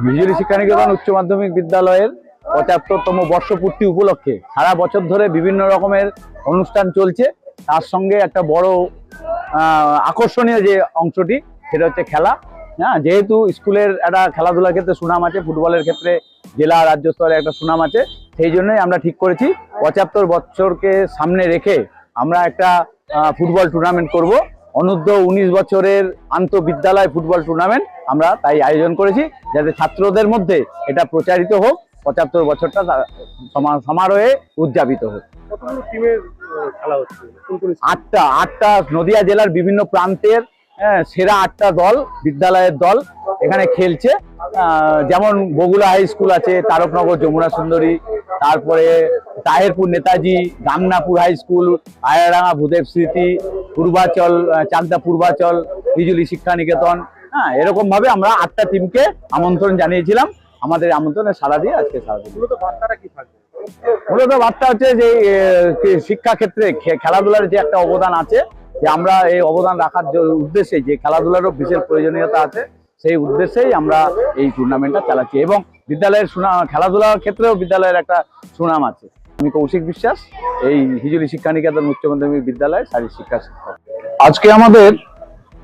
বিজলি শিক্ষানিকেতন উচ্চ মাধ্যমিক বিদ্যালয়ের পঁচাত্তরতম বর্ষপূর্তি উপলক্ষে সারা বছর ধরে বিভিন্ন রকমের অনুষ্ঠান চলছে। তার সঙ্গে একটা বড় আকর্ষণীয় যে অংশটি, সেটা হচ্ছে খেলা। হ্যাঁ যেহেতু স্কুলের একটা খেলাধুলার ক্ষেত্রে সুনাম আছে, ফুটবলের ক্ষেত্রে জেলা, রাজ্য স্তরে একটা সুনাম আছে, সেই জন্যই আমরা ঠিক করেছি। পঁচাত্তর বছরকে সামনে রেখে আমরা একটা ফুটবল টুর্নামেন্ট করব। অনূর্ধ্ব উনিশ বছরের আন্তঃবিদ্যালয় ফুটবল টুর্নামেন্ট আমরা তাই আয়োজন করেছি যাতে ছাত্রদের মধ্যে এটা প্রচারিত হোক পঁচাত্তর বছরটা সমা- সমারোহে উদযাপিত হোক? আটটা আটটা নদিয়া জেলার বিভিন্ন প্রান্তের হ্যাঁ, সেরা আটটা দল বিদ্যালয়ের দল এখানে খেলছে। যেমন বগুলা হাই স্কুল আছে তারকনগর যমুনা সুন্দরী তারপরে তাহেরপুর নেতাজি গামনাপুর হাই স্কুল আয়ারাঙ্গা ভূদেব স্মৃতি পূর্বাচল চাকদা পূর্বাচল বিজুলি শিক্ষা নিকেতন হ্যাঁ এরকম ভাবে আমরা আটটা টিমকে আমন্ত্রণ জানিয়েছিলাম। আমাদের আমন্ত্রণে সাড়া দিয়ে আজকে সাড়া দিল মূলত বার্তা হচ্ছে যে এ, কি- শিক্ষা ক্ষেত্রে খে- খেলাধুলার যে একটা অবদান আছে যে আমরা এই অবদান রাখার উদ্দেশ্যে যে খেলাধুলারও বিশেষ প্রয়োজনীয়তা আছে সেই উদ্দেশ্যেই আমরা এই টুর্নামেন্টটা চালাচ্ছি। এবং বিদ্যালয়ের সুনাম খেলাধুলার ক্ষেত্রেও বিদ্যালয়ের একটা সুনাম আছে। আমি কৌশিক বিশ্বাস, এই হিজুলি শিক্ষানিকেতন উচ্চ মাধ্যমিক বিদ্যালয় শারীরিক শিক্ষা শিক্ষক। আজকে আমাদের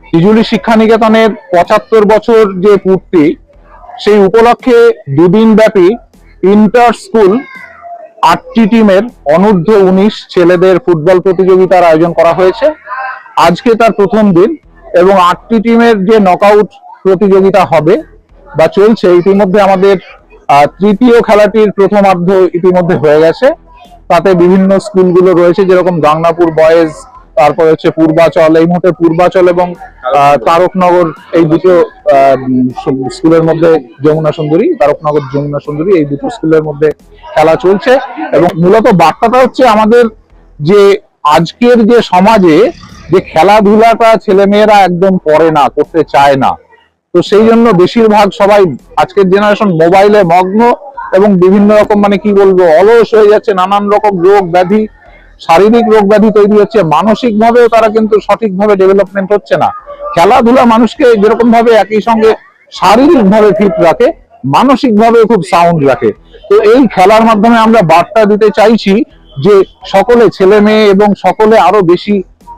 হিজুলি শিক্ষানিকেতনের পঁচাত্তর বছর যে পূর্তি, সেই উপলক্ষে দুদিন ব্যাপী ইন্টার স্কুল আটটি টিমের অনূর্ধ্ব উনিশ ছেলেদের ফুটবল প্রতিযোগিতার আয়োজন করা হয়েছে। আজকে তার প্রথম দিন এবং আটটি টিমের যে নকআউট প্রতিযোগিতা হবে বা চলছে, ইতিমধ্যে আমাদের তৃতীয় খেলাটির প্রথমার্ধ ইতিমধ্যে হয়ে গেছে। তাতে বিভিন্ন স্কুলগুলো রয়েছে, যেরকম গাংনাপুর বয়েজ, তারপর হচ্ছে পূর্বাচল, এই মুহূর্তে পূর্বাচল এবং তারকনগর, এই দুটো স্কুলের মধ্যে যমুনা সুন্দরী, তারকনগর যমুনা সুন্দরী, এই দুটো স্কুলের মধ্যে খেলা চলছে এবং মূলত বার্তাটা হচ্ছে আমাদের যে আজকের যে সমাজে যে খেলাধুলাটা ছেলেমেয়েরা একদম করে না, করতে চায় না। তো সেই জন্য বেশিরভাগ সবাই, আজকের জেনারেশন মোবাইলে মগ্ন এবং বিভিন্ন রকম মানে কি বলব, অলস হয়ে যাচ্ছে, নানান রকম রোগ ব্যাধি, শারীরিক রোগ ব্যাধি তৈরি হচ্ছে মানসিক ভাবেও তারা কিন্তু সঠিকভাবে ডেভেলপমেন্ট হচ্ছে না। খেলাধুলা মানুষকে যেরকম ভাবে একই সঙ্গে শারীরিক ভাবে ফিট রাখে মানসিক ভাবে খুব সাউন্ড রাখে। তো এই খেলার মাধ্যমে আমরা বার্তা দিতে চাইছি যে সকলে ছেলে মেয়ে এবং সকলে আরও বেশি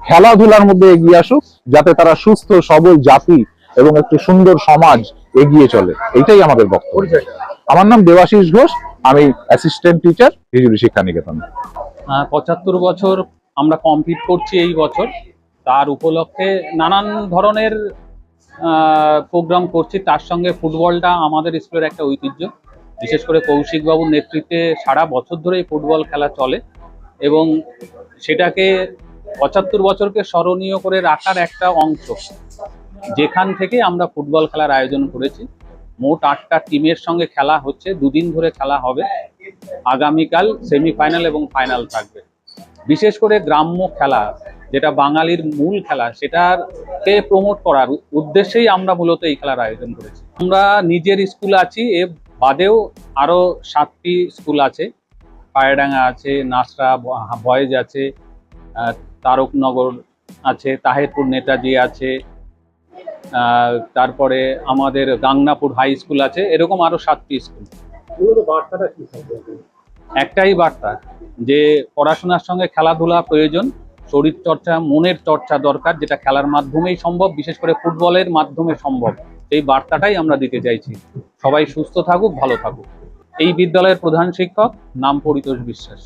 খেলাধুলার মধ্যে এগিয়ে আসুক, যাতে তারা সুস্থ, সবল জাতি এবং একটি সুন্দর সমাজ এগিয়ে চলে। এইটাই আমাদের বক্তব্য। আমার নাম দেবাশিস ঘোষ, আমি অ্যাসিস্ট্যান্ট টিচার হিজুরি শিক্ষা নিকেতন পঁচাত্তর বছর আমরা কমপ্লিট করছি এই বছর। তার উপলক্ষে নানান ধরনের প্রোগ্রাম করছি। তার সঙ্গে ফুটবলটা আমাদের স্কুলের একটা ঐতিহ্য। বিশেষ করে কৌশিকবাবুর নেতৃত্বে সারা বছর ধরে ফুটবল খেলা চলে এবং সেটাকে পঁচাত্তর বছরকে স্মরণীয় করে রাখার একটা অংশ। যেখান থেকে আমরা ফুটবল খেলার আয়োজন করেছি। মোট আটটা টিমের সঙ্গে খেলা হচ্ছে, দুদিন ধরে খেলা হবে। আগামীকাল সেমিফাইনাল এবং ফাইনাল থাকবে। বিশেষ করে গ্রাম্য খেলা, যেটা বাঙালির মূল খেলা, সেটাকে প্রমোট করার উদ্দেশ্যেই আমরা মূলত এই খেলার আয়োজন করেছি। আমরা নিজের স্কুল আছি এ বাদেও আরও সাতটি স্কুল আছে। পায়রাডাঙ্গা আছে, নাসরা বয়েজ আছে তারকনগর আছে, তাহেরপুর নেতাজি আছে তারপরে আমাদের গাংনাপুর হাই স্কুল আছে এরকম আরও সাতটি স্কুল। একটাই বার্তা যে পড়াশোনার সঙ্গে খেলাধুলা প্রয়োজন শরীর চর্চা মনের চর্চা দরকার যেটা খেলার মাধ্যমেই সম্ভব বিশেষ করে ফুটবলের মাধ্যমে সম্ভব। এই বার্তাটাই আমরা দিতে চাইছি। সবাই সুস্থ থাকুক ভালো থাকুক। এই বিদ্যালয়ের প্রধান শিক্ষক নাম পরিতোষ বিশ্বাস।